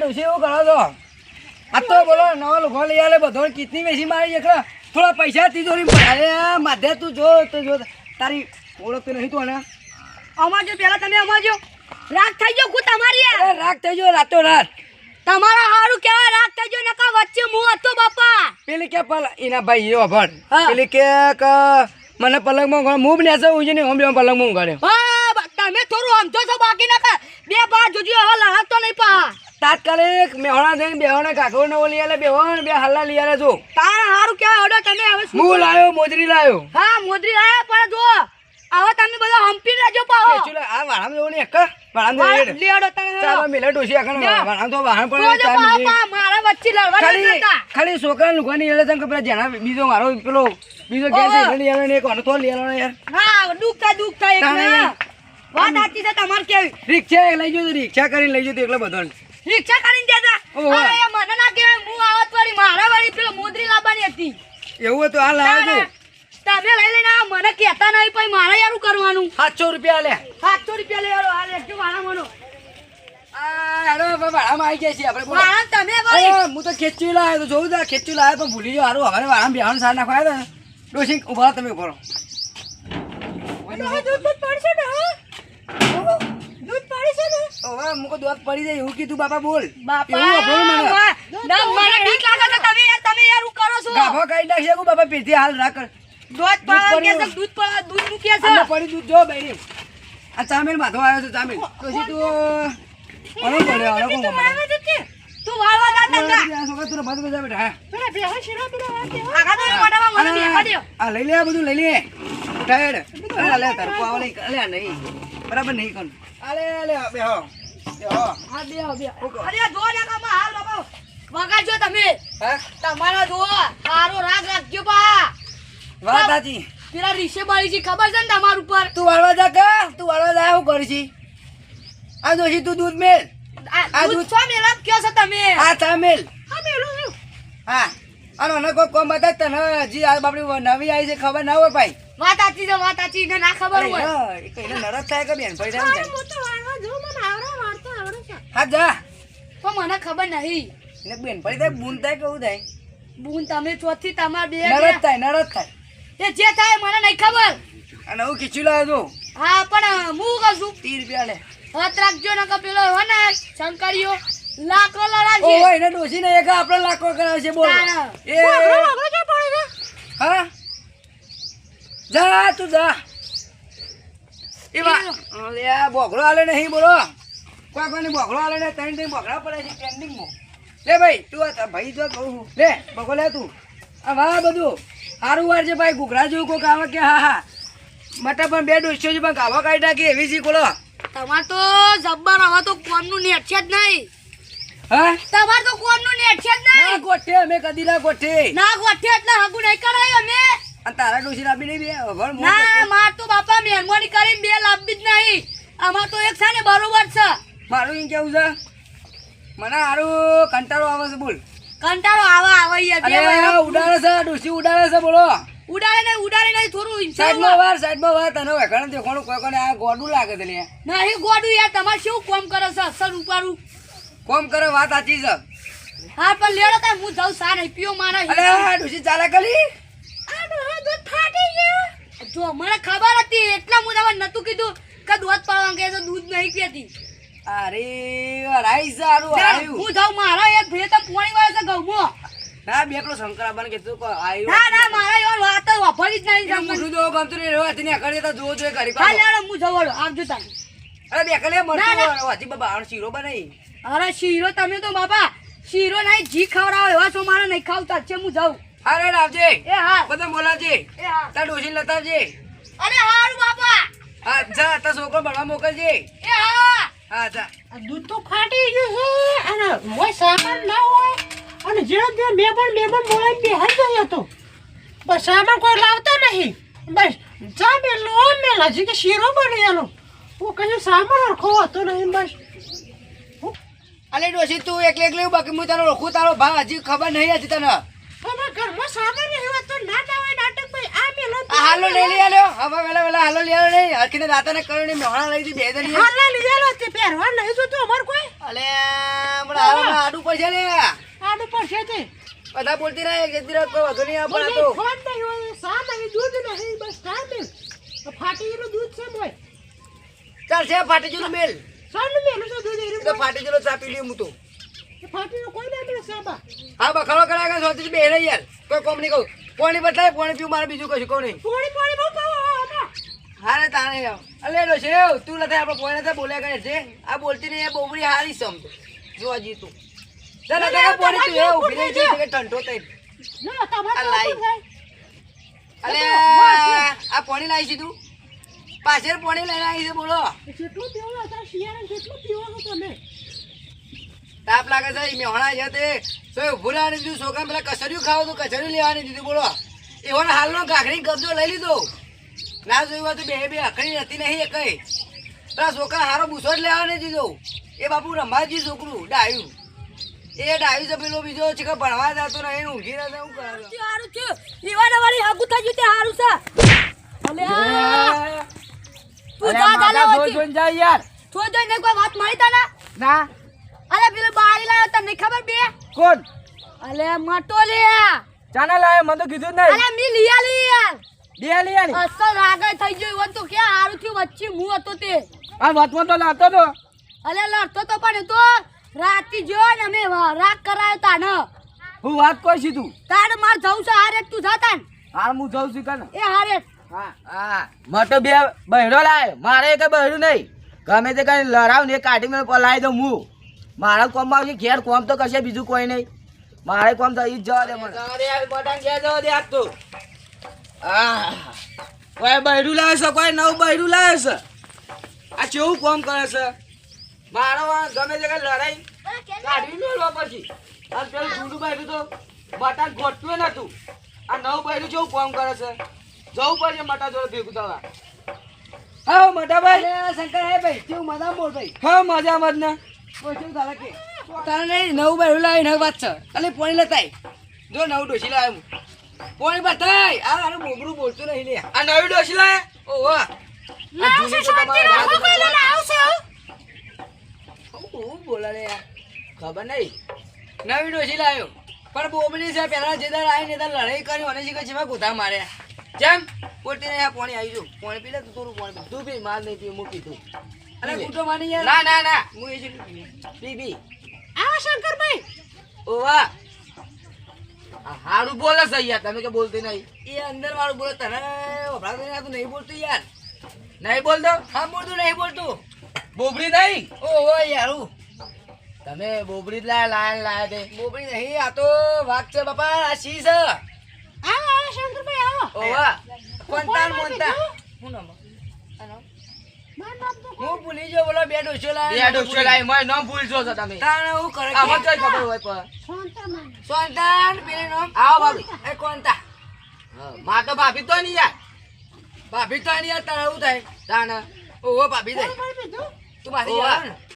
ડોશી એવું કરો છો? આ તો બોલો નવો લોકો લઈ આવે બધો કિતની વેચી મારી એકલા. થોડા પૈસા તિજોરી અરે માધે તું જો તો જો તારી ઓળખતી નહીં તું ને અમાર જો પેલા તમે અમાર જો રાગ થઈ ગયો હું તમારી રાગ થઈ ગયો રાતો રાત. તમારા હારું કેવા રાગ થઈ ગયો નકા વચ્ચે હું હતો બાપા. પેલી કે પલ એના ભાઈ એવો ભણ. પેલી કે મને પલંગમાં. હું બી નેસે નહીં હું બી પલંગમાં બા- તમે થોડું સમજો છો બાકી નકા બે પા જોજો હવે લડતો નહીં પા તાત્કાલિક મેહોણા થઈને બેહોણા કાકો ને લઈ આલે બેહોણ બે હલ્લા લઈ આલે જો તારા હારું કે ઓડો તમે હવે હું લાયો મોજરી લાયો હા મોજરી લાયા પણ જો આવા તમે બધા હંપી રહેજો પાહો ચલો લે. આ વાળામાં જવું નહીં એક વાળામાં જવું નહીં. લેડો તમે ચાલો મેલે ડોસી આખા જા. તો વાહણ પણ ચા મારા વચ્ચે લડવા નહીં ખાલી છોકરા લુગવાની એલે તને પેલા જણા બીજો મારો પેલો બીજો ગેસ. લઈ ને એક અનથો લઈ આવ્યો યાર હા દુખતા દુખતા એક ના. વાત સાચી છે તમારે કેવી? રિક્ષા લઈ જજો રિક્ષા કરીને લઈ જજો એકલો બધો રિક્ષા કરીને જતા અરે મને ના કહેવાય હું આવત વાળી મારા વાળી પેલો મોદરી લાવવાની હતી. એવું હતું આ લાવ્યો તમે લઈ લઈને આ મને કહેતા નહીં પછી મારે યારું કરવાનું? સાતસો રૂપિયા લે. સાતસો રૂપિયા લે યારો આ લેજો મારા મનો. તમે હું તો ખેંચી લાવ્યો જોઉં ખેંચી લાવ્યો પણ ભૂલી જાવ હવે વાળામાં બેહાનું સાર નાખવા આવ્યો ઊભા તમે ઊભા રહો. દૂધ દૂધ પડશે ને હા? દૂધ હવે મુકો દોત પડી જાય હું કીધું બાપા બોલ બાપા એવું મને. ના, મને બીક લાગે છે તમે યાર તમે યાર હું કરો છો ગાભો કઈ નાખશે કે બાપા પીધી હાલ રાખ. દૂધ દૂધ કે છે દૂધ પડે દૂધનું કે છે પડી દૂધ જો બેરી આ ચામેલ માથો આવ્યો છે ચામેલ ડોશી તું અરે બોલે અરે મને તું વાળવા જા ના છોકરા તું ભાત બેજા બેઠા હે. આગા તો મોઢામાં મને બેહવા દે આ લઈ લે આ બધું લઈ લે ઉઠાડ અરે લે તાર પાવ લઈ લે નહીં બરાબર નહીં કોણ અરે લે બેહો બેહો હા, બેહો, બેહો. અરે જો ને કામાં હાલ તમે. તમારો તમારા જો સારો રાગ રાખજો બા. વાત સાચી પેલા રીશે ખબર છે ને તમારા ઉપર? તું વાળવા જા કા? તું વાળવા જા શું કરી આ દોશી તું દૂધ મેલ. આ દૂધ છો મેલા? કયો છો તમે? હા ચા મેલ. હા મેલું. હા. અને મને કોઈ કોમ બતા તને હજી આ બાપડી નવી આવી છે ખબર ના હોય ભાઈ. વાત સાચી છે વાત સાચી એને ના ખબર હોય. હા, નરસ થાય કે બેન ભાઈ હા જા. તો મને ખબર નહીં. ને બેન ભાઈ થાય બૂન થાય કેવું થાય? બૂન તમે ચોથી તમાર બે નરસ થાય નરસ થાય. એ જે થાય મને નહીં ખબર. અને હું ખીચું લાવ્યો છું. હા પણ હું કશું તીર રૂપિયા લે. હાથ રાખજો ને પેલો હો ને શંકરીઓ. લાખો લડાશે ઓહો એને ડોસી ને એક આપણે લાખો કરાવે છે બોલ પડે છે? હા? જા તું જા. એ લે બોકડો આલે નહીં બોલો. કોઈ કોઈ બોગળો આલે ને ત્રણ ત્રણ બોગળા પડે છે ટ્રેન્ડિંગમાં લે ભાઈ તું આ ભાઈ જો કહું. લે બકો લે તું. આ વાહ બધું. સારું વાર છે ભાઈ ઘૂઘરા જેવું કોક આવે કે હા હા. મટા પણ બે ડોસીઓ છે પણ ગાવા કાઢી નાખી એવી છે બોલો. તમાર તો જબ્બર હવે તો કોમનું નેટ છે જ નહીં. તમાર તો કોમનું નેટ છે ના ગોઠે અમે કદી ના ગોઠે. ના ગોઠે એટલે હગુ નહીં કરાય અમે. અને તારા ડોસી લાંબી નહીં બે અભણ ના માર તો બાપા મહેરબાની કરીને બે લાભી જ નહીં. આમાં તો એક છે ને બરોબર છે. મારું એમ કેવું છે? મને હારું કંટાળો આવે છે બોલ. કંટાળો આવે આવે યાર ઉડાડે છે ડોસી ઉડાડે છે બોલો. ઉડાડે નહીં ઉડાડે નહીં થોડું સાઈડમાં વાર સાઈડમાં વાર તને વેખાણ દેખાણું કોઈ કોને આ ગોડું લાગે છે લે. નહીં ગોડું યાર તમારે શું કોમ કરે છે? અસર ઉપાડું. કોમ કરો વાત સાચી છે. હા પણ લેડો તા હું જાઉં સા નહીં પીઓ મારા અરે હા ડુસી ચાલે કલી આ ડોહા દૂધ ફાટી ગયો. જો મને ખબર હતી એટલા હું તમને નતું કીધું કે દૂધ પાવા કે દૂધ નહીં પીતી. અરે રાઈ સારું આવ્યું હું જાઉં મારા એક ભે તો પોણી વાળો છે ગૌમો ના બે એકલો શંકર બન કે તું કો આવ્યું ના ના મારા યાર વાત તો વાપરી જ નહીં તમને. જો ગમતું નહીં રહેવા તેને અકડી તો જો જો કરી હા પાડો. લેડો હું જાઉં આવજો તારે. અરે બે કલે ના, મરતું વાજી બાબા આણ શીરો બનાવી. અરે શીરો તમે તો બાપા શીરો નહીં જી ખવડાવો એવા છો મારે નહીં ખાવતા. છે હું જાઉં. અરે રે એ હા. બધા બોલાવજે. એ હા. તાર ડોસી લતાવજે. અરે હારું બાપા. હા જા તાર છોકરો ભણવા મોકલજે. એ હા. હા જા. આ દૂધ તો ફાટી ગયું છે અને મોય સામાન ના હોય અને જે તેમ બે પણ બે પણ મોય બેહાઈ ગયો હતો. બસ સામાન કોઈ લાવતા નહીં. બસ ચા મેલો મેલા જી કે શીરો બની એનો હું કશું સામાન ઓળખો હતો નહીં બસ. અલે ડોસી તું એકલી એકલી બાકી હું તને ઓળખું તારો ભાવ હજી ખબર નહીં હતી તને. હવે ઘરમાં સામાન હોત તો ના ના નાટક ભાઈ. આ મેલો હાલો લઈ લઈ આલ્યો. હવે વેલા વેલા હાલો લઈ આલ્યો નહીં. હરખીને દાતાને કર્યો નહીં મેહોણા લઈ હતી બે જણી હાલા તે પહેરવા નહીં જોતું અમાર કોઈ? અલે હમણાં હાલો હમણાં આડું પડશે લે આનું પડશે તે. બધા બોલતી રહે કે કોઈ વધુ નહીં આપણ તો. ફોન નહીં હોય સા નહીં દૂધ નહીં બસ ફાટી ગયેલું દૂધ છે મોય. ચાલશે ફાટી ગયેલું મેલ. સાનું મેલું છે દૂધ એરી તો ફાટી ગયેલો ચા પી લ્યો હું તો. ફાટી ગયેલું કોઈ ના મળે સાબા. હા બખાડો કે સોતી બે રે યાર. કોઈ કોમ નહીં કહું પાણી બતાય પાણી પીવું મારે બીજું કશું કહું નહીં. પોણી પોણી બહુ પાવો હારે રે તાણે આવ. અલે ડોશે તું નથી આપણે કોઈ નથી બોલ્યા કરે છે. આ બોલતી નહીં એ બોબડી હારી સમ જી તું. ચાલ આ પોણી તું એ ઊભી રહી છે કે ટંટો થઈ ના તમારે. શું અલે આ પાણી લાવી છે તું. પાછળ પાણી લઈને આવી છે બોલો. જેટલું પીવો હતા શિયાળે જેટલું પીવો તમે. તાપ લાગે છે મેહોણા છે તે. તો ઊભું રહેવાની દીધું? છોકરા પેલા કચરિયું ખાવું તો કચરિયું લેવાની દીધું બોલો. એવો હાલનો ગાંઠણી કબજો લઈ લીધો. ના જોયું તો બે બે અખડી હતી નહીં એ કઈ પેલા છોકરા હારો ભૂસો જ લેવા નહીં દીધો. એ બાપુ રંભાજી છોકરું ડાયું. એ ડાયું છે પેલો બીજો છે કે ભણવા જતો નહીં ને ઊંઘી રહેશે શું કરે છે? હારું થયું ઈવાના વાળી હાગુ થઈ ગયું તે હારું છે અલે આ, તું જા ચાલે હોતી. જા યાર. તું જોઈને કોઈ વાત મળી તને? ના. અલે પેલો બારી લાયો તને ખબર બે? કોણ? અલે મટો લે ચાના લાયો મને તો કીધું જ અલે મી લિયા લી યાર. બે લઈ અસલ રાગે થઈ ગયો એવો તો ક્યાં હારું થયું? વચ્ચે હું હતો તે. આ વાતમાં તો તો. અલે લડતો તો પણ તો રાતી જો ને અમે રાગ કરાયો તાને. હું વાત કોઈ સીધું? તું તારે માર જવું છે હારે તું જાતા હાર હું જાઉં છું કને એ હારે હા હા. મટો બે બહેરો લાય. મારે એક બહેરું નહીં. ગમે તે કઈ લડાવ ને કાઢી મેં પલાવી દઉં હું. મારા કોમ આવશે ઘેર કોમ તો કશે બીજું કોઈ નહીં. મારે કોમ તો ઈ જ જવા દે મને. જવા દે તો. હા કોઈ બહેરું લાવે છે કોઈ નવું બહેરું લાવે છે? આ કેવું કોમ કરે છે? મારો ગમે તે કઈ લડાઈ કાઢી લો પછી. અને પેલું જૂનું બહેરું તો બટાટ ગોઠવ્યું નતું. આ નવું બહેરું કેવું કોમ કરે છે? જવું પડશે મટા જોડે ભેગું થવા. હા મટાભાઈ શંકર હે ભાઈ કેવું મજા બોલ ભાઈ. હા મજા મજ ને. ઓછું તારા કે? તારે નવું બેડું લાવી નવ વાત છે. અલે પોણી લેતાય જો નવું ડોસી લાવ્યું હું. પોણી બતાય આ આનું બોબરું બોલતું નહીં લે. આ નવી ડોસી લાવે? ઓ વાહ. ખબર નહીં. નવી ડોસી લાવ્યો. પણ બોબલી છે પેલા જે દર આવીને દર લડાઈ કરી અને શીખે છે ગોધા માર્યા. જેમ પોતે ને આ પાણી આવી જો પાણી પી લે તું થોડું પાણી તું બી માર નહીં પી મૂકી તું અરે કૂટો માની યાર. ના ના ના. હું એ જ પી પી આ શંકરભાઈ. ઓ વાહ આ હારું બોલે છે યાર. તમે કે બોલતી નહીં. એ અંદર વાળું બોલે તને વપરાતું નહીં તું નહીં બોલતું યાર. નહીં બોલતો? હા બોલતું નહીં બોલતું. બોબડી નહીં? ઓહો યાર તમે બોબડી લાય લાય લાય દે. બોબડી નહીં આ તો વાઘ છે બાપા આ શી છે? આ આવો શંકરભાઈ આવો ઓ વાહ કોંતાન કોણ મોંતા હું નામ? હું ભૂલી ગયો બોલો બે ડોસો લાયા બે મોય નામ છો તમે. તાણે હું કરે ખબર હોય પેલી નામ? આવો ભાભી. એ કોંતા હા, માં તો ભાભી તો નહીં યાર. ભાભી તો આની યાર તારે એવું થાય? તાને. ઓહો ભાભી થાય. તું? મારી ઓવા. ને.